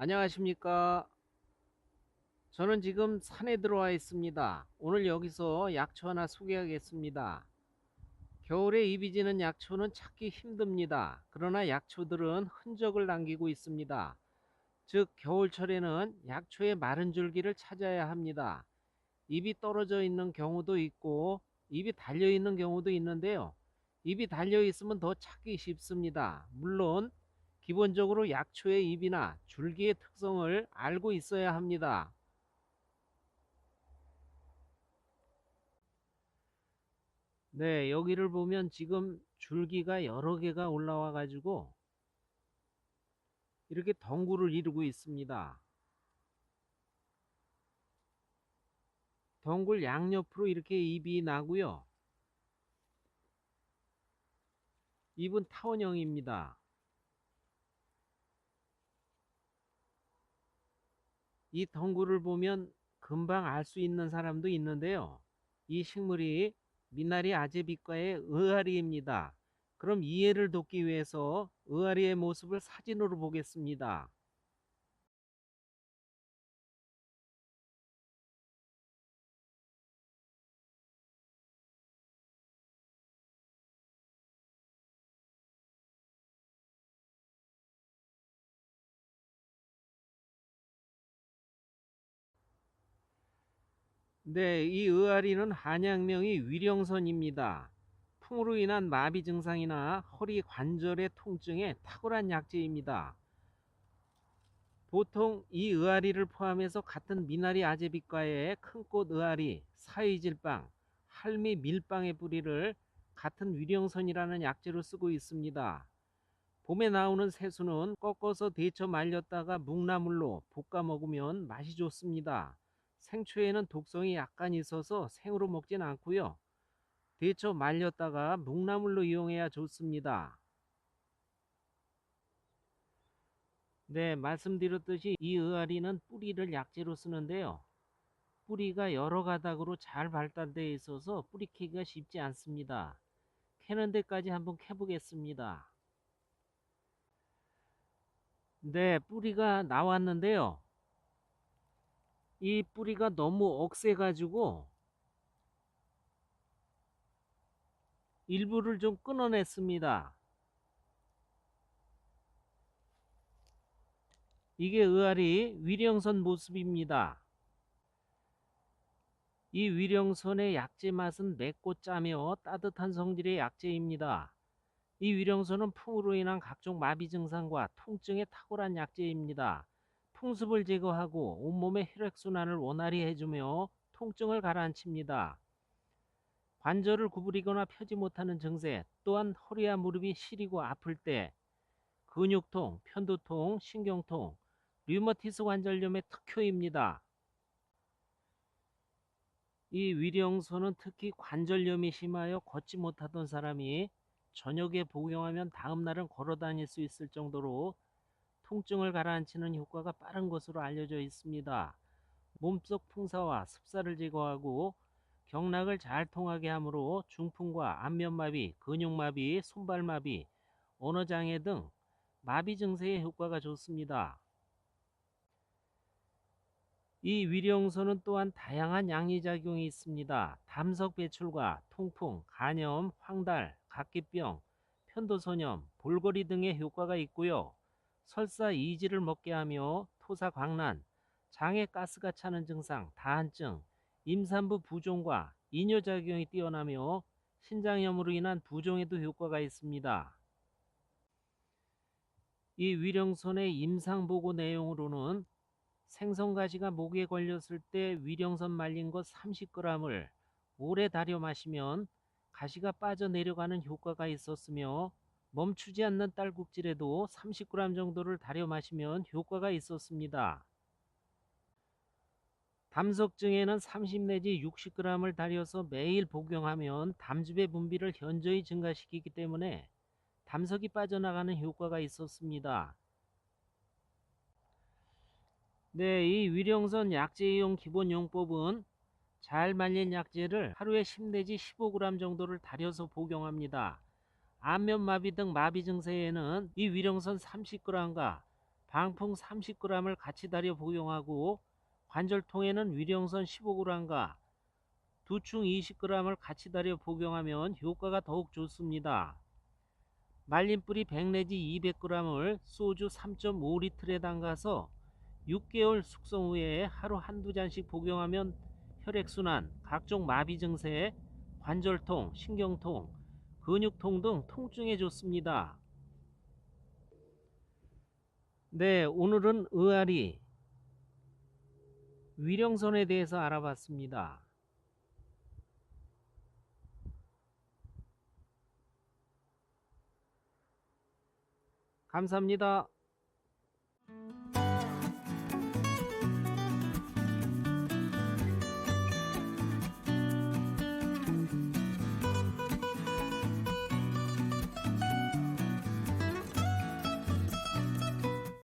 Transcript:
안녕하십니까. 저는 지금 산에 들어와 있습니다. 오늘 여기서 약초 하나 소개하겠습니다. 겨울에 이비지는 약초는 찾기 힘듭니다. 그러나 약초들은 흔적을 남기고 있습니다. 즉 겨울철에는 약초의 마른 줄기를 찾아야 합니다. 잎이 떨어져 있는 경우도 있고 잎이 달려 있는 경우도 있는데요. 잎이 달려 있으면 더 찾기 쉽습니다. 물론 기본적으로 약초의 잎이나 줄기의 특성을 알고 있어야 합니다. 네, 여기를 보면 지금 줄기가 여러 개가 올라와 가지고 이렇게 덩굴을 이루고 있습니다. 덩굴 양옆으로 이렇게 잎이 나고요. 잎은 타원형입니다. 이 덩굴을 보면 금방 알 수 있는 사람도 있는데요. 이 식물이 미나리 아제비과의 의아리입니다. 그럼 이해를 돕기 위해서 의아리의 모습을 사진으로 보겠습니다. 네, 이 의아리는 한약명이 위령선입니다. 풍으로 인한 마비 증상이나 허리 관절의 통증에 탁월한 약재입니다. 보통 이 의아리를 포함해서 같은 미나리 아제비과의 큰꽃 의아리, 사이질빵, 할미 밀빵의 뿌리를 같은 위령선이라는 약재로 쓰고 있습니다. 봄에 나오는 새수는 꺾어서 데쳐 말렸다가 묵나물로 볶아 먹으면 맛이 좋습니다. 생초에는 독성이 약간 있어서 생으로 먹진 않고요. 데쳐 말렸다가 묵나물로 이용해야 좋습니다. 네, 말씀드렸듯이 이 의아리는 뿌리를 약재로 쓰는데요. 뿌리가 여러 가닥으로 잘 발달되어 있어서 뿌리 캐기가 쉽지 않습니다. 캐는 데까지 한번 캐보겠습니다. 네, 뿌리가 나왔는데요. 이 뿌리가 너무 억세가지고 일부를 좀 끊어냈습니다. 이게 의아리 위령선 모습입니다. 이 위령선의 약재 맛은 맵고 짜며 따뜻한 성질의 약재입니다. 이 위령선은 풍으로 인한 각종 마비 증상과 통증에 탁월한 약재입니다. 풍습을 제거하고 온몸의 혈액순환을 원활히 해주며 통증을 가라앉힙니다. 관절을 구부리거나 펴지 못하는 증세, 또한 허리와 무릎이 시리고 아플 때, 근육통, 편두통, 신경통, 류머티스 관절염의 특효입니다. 이 위령선은 특히 관절염이 심하여 걷지 못하던 사람이 저녁에 복용하면 다음날은 걸어 다닐 수 있을 정도로 통증을 가라앉히는 효과가 빠른 것으로 알려져 있습니다. 몸속 풍사와 습사를 제거하고 경락을 잘 통하게 하므로 중풍과 안면마비, 근육마비, 손발마비, 언어장애 등 마비 증세에 효과가 좋습니다. 이 위령선은 또한 다양한 양리작용이 있습니다. 담석 배출과 통풍, 간염, 황달, 각기병, 편도선염, 볼거리 등의 효과가 있고요. 설사 이지를 먹게 하며 토사 광란, 장에 가스가 차는 증상, 다한증, 임산부 부종과 이뇨작용이 뛰어나며 신장염으로 인한 부종에도 효과가 있습니다. 이 위령선의 임상보고 내용으로는 생선가시가 목에 걸렸을 때 위령선 말린 것 30g을 오래 달여 마시면 가시가 빠져내려가는 효과가 있었으며 멈추지 않는 딸꾹질에도 30g 정도를 달여 마시면 효과가 있었습니다. 담석증에는 30 내지 60g을 달여서 매일 복용하면 담즙의 분비를 현저히 증가시키기 때문에 담석이 빠져나가는 효과가 있었습니다. 네, 이 위령선 약재 이용 기본 용법은 잘 말린 약재를 하루에 10 내지 15g 정도를 달여서 복용합니다. 안면마비 등 마비 증세에는 이 위령선 30g과 방풍 30g을 같이 달여 복용하고 관절통에는 위령선 15g과 두충 20g을 같이 달여 복용하면 효과가 더욱 좋습니다. 말린 뿌리 100 내지 200g을 소주 3.5리터에 담가서 6개월 숙성 후에 하루 한두 잔씩 복용하면 혈액순환, 각종 마비 증세, 관절통, 신경통, 근육통 등 통증에 좋습니다. 네, 오늘은 의아리 위령선에 대해서 알아봤습니다. 감사합니다.